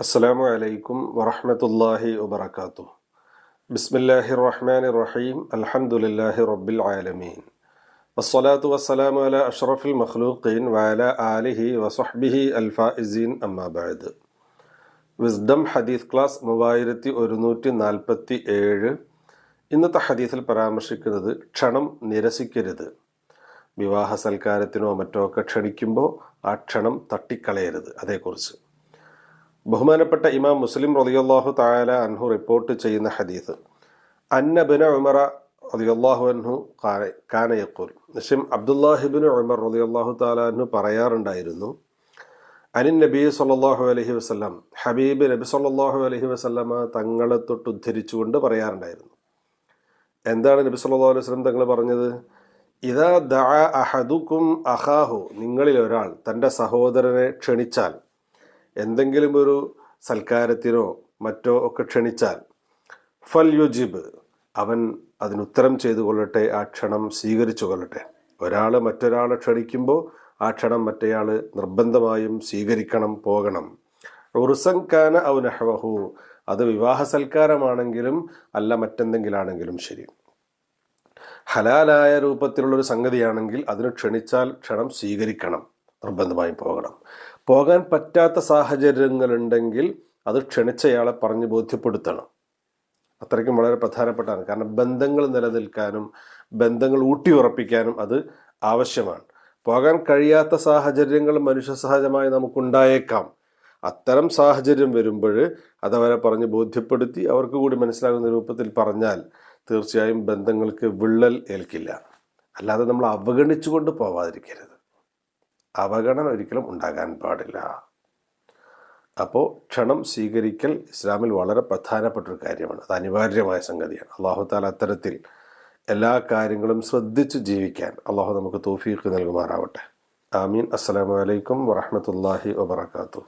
السلام عليكم ورحمة الله وبركاته بسم الله الرحمن الرحيم الحمد لله رب العالمين والصلاة والسلام على أشرف المخلوقين وعلى آله وصحبه الفائزين أما بعد wisdom ഹദീസ് class മൂവായിരത്തി ഒരുന്നൂറ്റി നാൽപ്പത്തി ഏഴ് ഇന്നത്തെ ഹദീസിൽ പരാമർശിക്കുന്നത് ക്ഷണം നിരസിക്കരുത് വിവാഹ സൽക്കാരത്തിനോ മറ്റോ ഒക്കെ ക്ഷണിക്കുമ്പോൾ ആ ക്ഷണം തട്ടിക്കളയരുത് അതേക്കുറിച്ച്. ബഹുമാനപ്പെട്ട ഇമാം മുസ്ലിം റളിയല്ലാഹു താല അൻഹു റിപ്പോർട്ട് ചെയ്യുന്ന ഹദീസ്. അന്നബിന് ഉമറ റളിയല്ലാഹു അൻഹു കാന യഖൂൽ. നിശ്ചയം അബ്ദുല്ലാഹിബിന് ഉമർ റളിയല്ലാഹു താല അൻഹു പറയാറുണ്ടായിരുന്നു അനിൻ നബി സല്ലാഹു അലഹി വസല്ലം ഹബീബ് നബി സല്ലാഹു അലഹി വസല്ലമ തങ്ങളെ തൊട്ട് ഉദ്ധരിച്ചുകൊണ്ട് പറയാറുണ്ടായിരുന്നു. എന്താണ് നബി സല്ലാ അലൈഹി വസ്ലം തങ്ങൾ പറഞ്ഞത്? ഇതാ ദ അഹദുക്കും അഹാഹു നിങ്ങളിൽ ഒരാൾ തന്റെ സഹോദരനെ ക്ഷണിച്ചാൽ എന്തെങ്കിലും ഒരു സൽക്കാരത്തിനോ മറ്റോ ഒക്കെ ക്ഷണിച്ചാൽ ഫൽ യുജിബ് അവൻ അതിനുത്തരം ചെയ്തു കൊള്ളട്ടെ ആ ക്ഷണം സ്വീകരിച്ചു കൊള്ളട്ടെ. ഒരാൾ മറ്റൊരാളെ ക്ഷണിക്കുമ്പോൾ ആ ക്ഷണം മറ്റേയാൾ നിർബന്ധമായും സ്വീകരിക്കണം പോകണം. ഉറുസങ്കാന ഔ നഹ്വഹു അത് വിവാഹ സൽക്കാരമാണെങ്കിലും അല്ല മറ്റെന്തെങ്കിലാണെങ്കിലും ശരി. ഹലാലായ രൂപത്തിലുള്ളൊരു സംഗതിയാണെങ്കിൽ അതിന് ക്ഷണിച്ചാൽ ക്ഷണം സ്വീകരിക്കണം. നിർബന്ധമായും പോകണം. പോകാൻ പറ്റാത്ത സാഹചര്യങ്ങളുണ്ടെങ്കിൽ അത് ക്ഷണിച്ചയാളെ പറഞ്ഞ് ബോധ്യപ്പെടുത്തണം. അത്രയ്ക്കും വളരെ പ്രധാനപ്പെട്ടാണ് കാരണം ബന്ധങ്ങൾ നിലനിൽക്കാനും ബന്ധങ്ങൾ ഊട്ടിയുറപ്പിക്കാനും അത് ആവശ്യമാണ്. പോകാൻ കഴിയാത്ത സാഹചര്യങ്ങൾ മനുഷ്യ സഹജമായി നമുക്കുണ്ടായേക്കാം. അത്തരം സാഹചര്യം വരുമ്പോൾ അതവരെ പറഞ്ഞ് ബോധ്യപ്പെടുത്തി അവർക്ക് കൂടി മനസ്സിലാകുന്ന രൂപത്തിൽ പറഞ്ഞാൽ തീർച്ചയായും ബന്ധങ്ങൾക്ക് വിള്ളൽ ഏൽക്കില്ല. അല്ലാതെ നമ്മൾ അവഗണിച്ചുകൊണ്ട് പോവാതിരിക്കരുത്. അവഗണന ഒരിക്കലും ഉണ്ടാകാൻ പാടില്ല. അപ്പോൾ ക്ഷണം സ്വീകരിക്കൽ ഇസ്ലാമിൽ വളരെ പ്രധാനപ്പെട്ട ഒരു കാര്യമാണ്. അത് അനിവാര്യമായ സംഗതിയാണ്. അള്ളാഹു താല അത്തരത്തിൽ എല്ലാ കാര്യങ്ങളും ശ്രദ്ധിച്ച് ജീവിക്കാൻ അള്ളാഹു നമുക്ക് തോഫീക്ക് നൽകുമാറാവട്ടെ. ആമീൻ. അസ്സലാമലൈക്കും വറഹമത്തല്ലാഹി വബർക്കാത്തു